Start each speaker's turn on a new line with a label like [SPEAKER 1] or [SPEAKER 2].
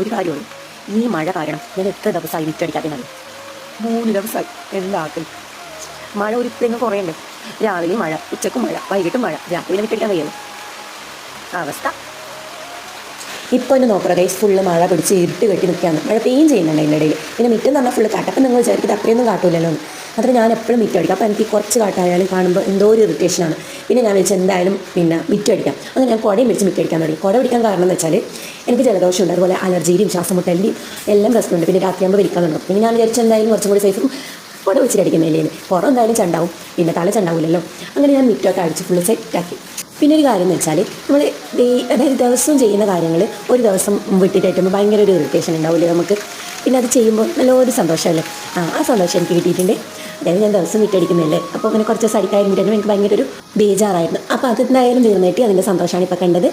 [SPEAKER 1] ഒരു കാര്യമാണ് ഈ മഴ കാരണം ഞാൻ എത്ര ദിവസമായി വിറ്റടിക്കാതെ നല്ല മൂന്ന് ദിവസമായി എന്താക്കും മഴ ഒരു ഒരിക്കലും കുറയണ്ടേ? രാവിലെ മഴ ഉച്ചക്കും മഴ വൈകിട്ടും മഴ. രാത്രി വിറ്റടിക്കാൻ കഴിയുന്നു അവസ്ഥ. ഇപ്പോൾ എന്നെ നോക്കുക ഗൈസ് ഫുള്ള് മഴ പിടിച്ച് ഇരുട്ട് കെട്ടി നിൽക്കുകയാണ്. മഴ പെയ്യും ചെയ്യുന്നുണ്ട് അതിന്റെ ഇടയിൽ. പിന്നെ മിറ്റം എന്ന് പറഞ്ഞാൽ ഫുള്ള് കാട്ടപ്പം നിങ്ങൾ വിചാരിക്കുന്നത് അത്രയൊന്നും കാട്ടൂലല്ലോ എന്ന് അതിന് ഞാൻ എപ്പോഴും അടിക്കും. അപ്പോൾ എനിക്ക് കുറച്ച് കാട്ടായാലും കാണുമ്പോൾ എന്തോ ഒരു ഇറിറ്റേഷനാണ് പിന്നെ ഞാൻ വിളിച്ച് എന്തായാലും പിന്നെ അടിക്കാം. അങ്ങനെ ഞാൻ കുടയും വിളിച്ച് അടിക്കാൻ തുടങ്ങി. കുട പിടിക്കാൻ കാരണം എന്ന് വെച്ചാൽ എനിക്ക് ജലദോഷമുണ്ട് അതുപോലെ അലർജിയുടെയും ശ്വാസമുട്ടലിന്റെയും എല്ലാം പ്രശ്നമുണ്ട്. പിന്നെ രാത്രിയാകുമ്പോൾ തുടങ്ങും. പിന്നെ ഞാൻ വിചാരിച്ചു എന്തായാലും കുറച്ചും കൂടി സേഫും കുട വെച്ചിട്ട് അടിക്കുന്നില്ലേ പുറം എന്തായാലും ചണ്ടാവും. പിന്നെ തല ചണ്ടാവില്ലല്ലോ അങ്ങനെ ഞാൻ മിറ്റമൊക്കെ അടിച്ച് ഫുള്ള് സെറ്റാക്കി പിന്നെ ഒരു കാര്യം എന്ന് വെച്ചാൽ നമ്മൾ അതായത് ദിവസവും ചെയ്യുന്ന കാര്യങ്ങൾ ഒരു ദിവസം വിട്ടിട്ടായിട്ടുമ്പോൾ ഭയങ്കര ഒരു ഇറിറ്റേഷൻ ഉണ്ടാവില്ലേ നമുക്ക്. പിന്നെ അത് ചെയ്യുമ്പോൾ നല്ലൊരു സന്തോഷമല്ലേ? ആ ആ സന്തോഷം എനിക്ക് കിട്ടിയിട്ടുണ്ട്. അതായത് ഞാൻ ദിവസം വിട്ടടിക്കുന്നില്ലേ അപ്പോൾ അങ്ങനെ കുറച്ച് ദിവസം അടിക്കായിരുന്നിട്ടും എനിക്ക് ഭയങ്കര ഒരു ബേജാറായിരുന്നു. അപ്പോൾ അതെന്തായാലും തീർന്നിട്ട് അതിന്റെ സന്തോഷമാണ് ഇപ്പോൾ കണ്ടത്.